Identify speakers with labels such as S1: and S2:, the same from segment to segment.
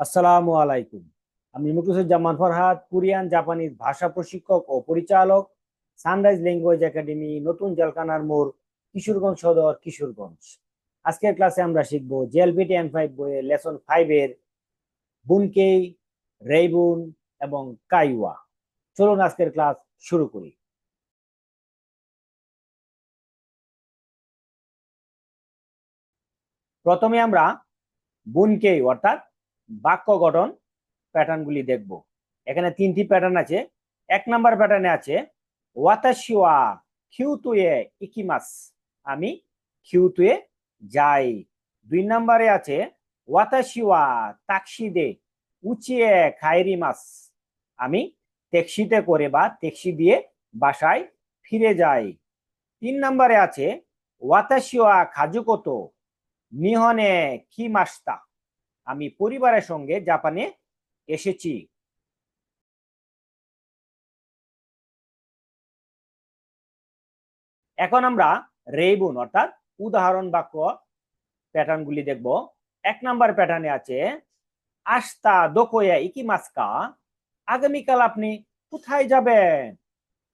S1: আসসালামু আলাইকুম। আমি মুকুসুজ্জামান ফরহাদ, কোরিয়ান, জাপানিজ ভাষা প্রশিক্ষক ও পরিচালক, সানরাইজ ল্যাঙ্গুয়েজ একাডেমি, নতুন জলকানার মোড়, কিশোরগঞ্জ সদর, কিশোরগঞ্জ। আজকের ক্লাসে আমরা শিখব জেএলপি টেন ফাইভ বইয়ের লেসন ফাইভ এর বুনকেই রেইবুন এবং কাইওয়া। চলুন আজকের ক্লাস শুরু করি। প্রথমে আমরা বুনকেই, অর্থাৎ বাক্য গঠন প্যাটার্নগুলি দেখব। এখানে তিনটি প্যাটার্ন আছে। এক নাম্বার প্যাটার্নে আছে ওয়াতাশিওয়া খিউতুয়ে ইকিমাস আমি খিউতুয়ে যাই। দুই নম্বরে আছে ওয়াতাশিওয়া তাকসিদে উচিয়ে খাইরিমাস আমি ট্যাক্সিতে করে বা ট্যাক্সি দিয়ে বাসায় ফিরে যাই। তিন নম্বরে আছে ওয়াতাশিওয়া খাজুকোতো নিহনে কিমাস্তা আমি পরিবারের সঙ্গে জাপানে এসেছি। এখন আমরা রেইবুন অর্থাৎ উদাহরণ বাক্য প্যাটার্নগুলি দেখব। এক নাম্বার প্যাটার্নে আছে, আস্তা দোকোয়া ইকিমাসকা, আগামীকাল আপনি কোথায় যাবেন?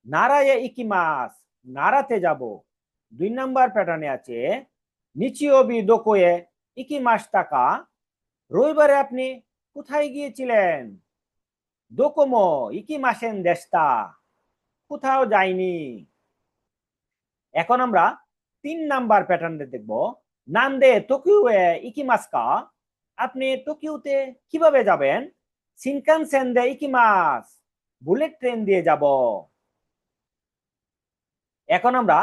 S1: নারায়ে ইকিমাস, নারাতে যাব। দুই নাম্বার প্যাটার্নে আছে, নিচিওবি দোকোয়ে ইকিমাস টাকা রবিবারে আপনি কোথায় গিয়েছিলেন? দোকোমো ইকি মাসেন দেশটা কোথাও যায়নি এখন আমরা তিন নাম্বার প্যাটার্নটা দেখব। নান্দে টোকিওয়ে ইকি মাসকা। আপনি টোকিওতে কীভাবে যাবেন? সিনকানসেন দে ইকি মাস। বুলেট ট্রেন দিয়ে যাব। এখন আমরা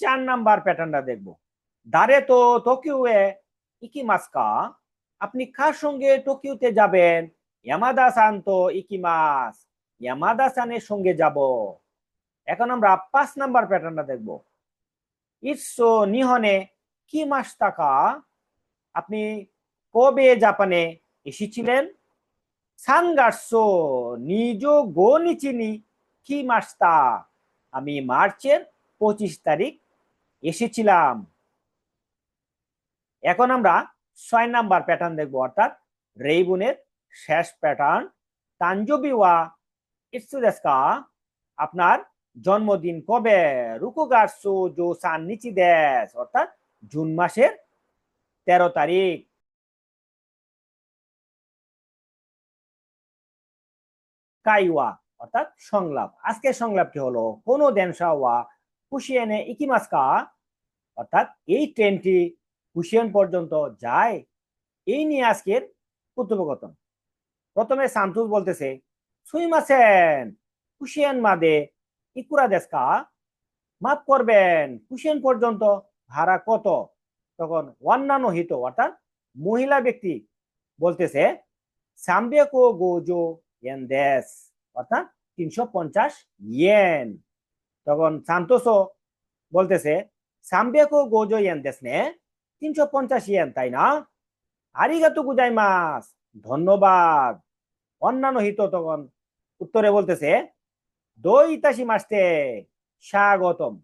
S1: চার নাম্বার প্যাটার্নটা দেখব। দারে তো টোকিওয়ে ইকি মাসকা। আপনি কার সঙ্গে টোকিওতে যাবেন? ইয়ামাদা সান তো ইকিমাস। ইয়ামাদা সানের সঙ্গে যাব। এখন আমরা পাঁচ নাম্বার প্যাটার্নটা দেখব। ইটসো নিহনে কি মাস টাকা আপনি কবে জাপানে এসেছিলেন? সানগার্সো নিজ গো নিচিনি কি মাসটা আমি মার্চের পঁচিশ তারিখ এসেছিলাম। এখন আমরা ছয় নাম্বার প্যাটার্ন দেখব, অর্থাৎ রেইবুনের শেষ প্যাটার্ন তাঞ্জবিওয়া ইটসুদেস্কা, আপনার জন্মদিন কবে? রুকুগারসু জো সান নিচি দেশ অর্থাৎ জুন মাসের তেরো তারিখ। কাইওয়া, অর্থাৎ সংলাপ। আজকের সংলাপটি হলো, কোন দেনসা ওয়া কুশিয়েনে ইকিমাসকা, অর্থাৎ এই ট্রেনটি কুশিয়ান পর্যন্ত যায়, এই নিয়ে আজকের কথোপকথন। প্রথমে সান্তুস বলতেছে, সুইমাসেন, কুশিয়ান মাদে ইকুরা দেশকা, মাফ করবেন, কুশিয়ান পর্যন্ত ভাড়া কত? তখন অন্যান্য হিত অর্থাৎ মহিলা ব্যক্তি বলতেছে, সাম্বেকো গোজো ইয়েন দেশ অর্থাৎ তিনশো পঞ্চাশ ইয়েন। তখন সান্তোসও বলতেছে, সাম্বেকো গোজো ইয়েন দেশ নে তিনশো পঞ্চাশ ইয়েন, তাই না? আরিগাতু গুজাই মাস ধন্যবাদ। অন্যান্য হিত তখন উত্তরে বলতেছে দই ইতাসি মাসতে স্বাগতম।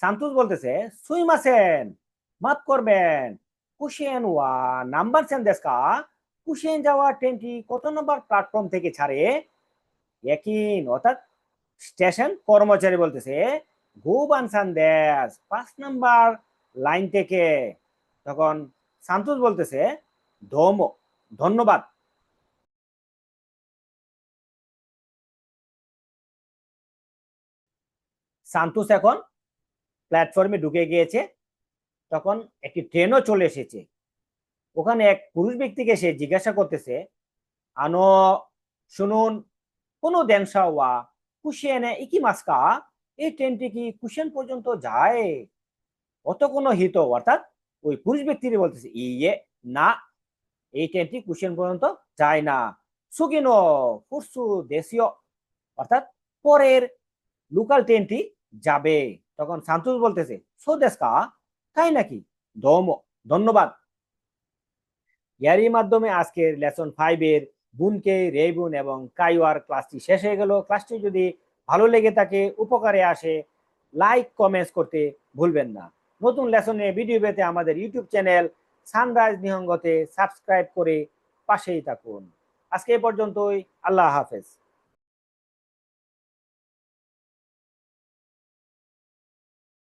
S1: সান্তুস বলতেছে সুই মাসেন মাফ করবেন। কুশিয়েন ওয়া, নাম্বার সেন দেশকা কুশিয়েন যাওয়া ট্রেনটি কত নম্বর প্ল্যাটফর্ম থেকে ছাড়ে? একই অর্থাৎ স্টেশন কর্মচারী বলতেছে গুবান দেশ, পাঁচ নাম্বার লাইন থেকে তখন সান্তোষ বলতেছে ধম ধন্যবাদ। সান্তোষ এখন প্ল্যাটফর্মে ঢুকে গিয়েছে। তখন একটি ট্রেনও চলে এসেছে। ওখানে এক পুরুষ ব্যক্তিকে সে জিজ্ঞাসা করতেছে, আনো, শুনুন, কোনো দেনসা ওয়া কুশিয়ানে ইকি মাস্কা? এই ট্রেনটি কি কুশিয়ান পর্যন্ত যায়? অত কোনো হিত, অর্থাৎ ওই পুরুষ ব্যক্তি বলতেছে ইয়ে না, এই ট্রেনটি কুশিয়ান পর্যন্ত যায় না। সুগিনো ফুরসু, দেশীয়। অর্থাৎ পরের লোকাল ট্রেনটি যাবে। তখন সান্তোষ বলতেছে সো দেশকা তাই নাকি? ধম ধন্যবাদ। ইয়ারই মাধ্যমে আজকের লেসন ফাইভের বুনকে রেবুন এবং কাইওয়ার ক্লাসটি শেষ হয়ে গেল। ক্লাসটি যদি ভালো লেগে থাকে, উপকারে আসে লাইক কমেন্টস করতে ভুলবেন না। নতুন লেসনে ভিডিও পেতে আমাদের ইউটিউব চ্যানেল সানরাইজ নিহঙ্গতে সাবস্ক্রাইব করে পাশেই থাকুন। আজকে এ পর্যন্তই, আল্লাহ হাফেজ।